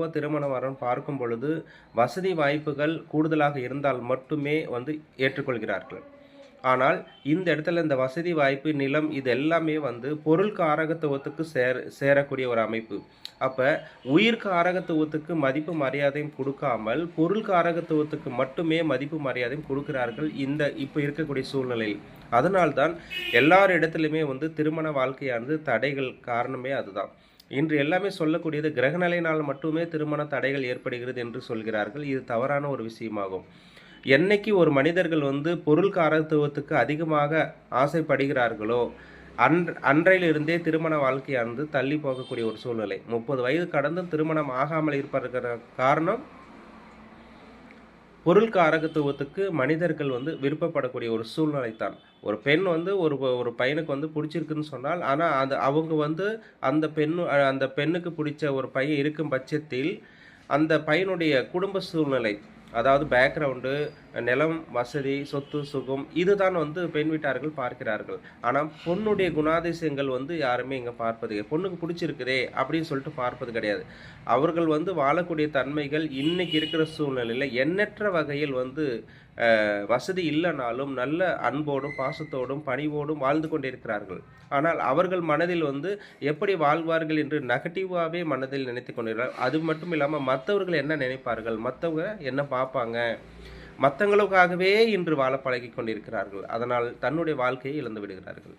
யாருக்கோ திருமணம் வரணும் பார்க்கும் பொழுது வசதி வாய்ப்புகள் கூடுதலாக இருந்தால் மட்டுமே வந்து ஏற்றுக்கொள்கிறார்கள். ஆனால் இந்த இடத்துல இந்த வசதி வாய்ப்பு நிலம் இது எல்லாமே வந்து பொருள் காரகத்துவத்துக்கு சேர சேரக்கூடிய ஒரு அமைப்பு. அப்போ உயிர் காரகத்துவத்துக்கு மதிப்பு மரியாதையும் கொடுக்காமல் பொருள் காரகத்துவத்துக்கு மட்டுமே மதிப்பு மரியாதையும் கொடுக்கிறார்கள் இந்த இப்போ இருக்கக்கூடிய சூழ்நிலையில். அதனால்தான் எல்லார் இடத்துலையுமே வந்து திருமண வாழ்க்கையானது தடைகள் காரணமே அதுதான். இன்று எல்லாமே சொல்லக்கூடியது கிரகநிலையினால் மட்டுமே திருமண தடைகள் ஏற்படுகிறது என்று சொல்கிறார்கள். இது தவறான ஒரு விஷயமாகும். என்னைக்கு ஒரு மனிதர்கள் வந்து பொருள் காரத்துவத்துக்கு அதிகமாக ஆசைப்படுகிறார்களோ அன் அன்றையிலிருந்தே திருமண வாழ்க்கையானது தள்ளி போகக்கூடிய ஒரு சூழ்நிலை. முப்பது வயது கடந்தும் திருமணம் ஆகாமல் இருப்பதற்கான காரணம் பொருள் காரகத்துவத்துக்கு மனிதர்கள் வந்து விருப்பப்படக்கூடிய ஒரு சூழ்நிலை தான் ஒரு பெண் வந்து ஒரு ஒரு பையனுக்கு வந்து பிடிச்சிருக்குன்னு சொன்னால் ஆனால் அது அவங்க வந்து அந்த பெண்ணு அந்த பெண்ணுக்கு பிடிச்ச ஒரு பையன் இருக்கும் பட்சத்தில் அந்த பையனுடைய குடும்ப சூழ்நிலை அதாவது பேக்ரவுண்டு நிலம் வசதி சொத்து சுகம் இதுதான் வந்து பெண் வீட்டார்கள் பார்க்கிறார்கள். ஆனால் பொண்ணுடைய குணாதிசயங்கள் வந்து யாருமே இங்கே பார்ப்பது பொண்ணுக்கு பிடிச்சிருக்குதே அப்படின்னு சொல்லிட்டு பார்ப்பது கிடையாது. அவர்கள் வந்து வாழக்கூடிய தன்மைகள் இன்னைக்கு இருக்கிற சூழ்நிலையில் எண்ணற்ற வகையில் வந்து வசதி இல்லைனாலும் நல்ல அன்போடும் பாசத்தோடும் பணிவோடும் வாழ்ந்து கொண்டிருக்கிறார்கள். ஆனால் அவர்கள் மனதில் வந்து எப்படி வாழ்வார்கள் என்று நெகட்டிவாகவே மனதில் நினைத்து கொண்டிருக்கிறார்கள். அது மட்டும் இல்லாமல் மற்றவர்கள் என்ன நினைப்பார்கள்? மற்றவங்க என்ன பார்ப்பாங்க? மற்றவங்களுக்காகவே இன்று வாழ பழகி கொண்டிருக்கிறார்கள். அதனால் தன்னுடைய வாழ்க்கையை இழந்து விடுகிறார்கள்.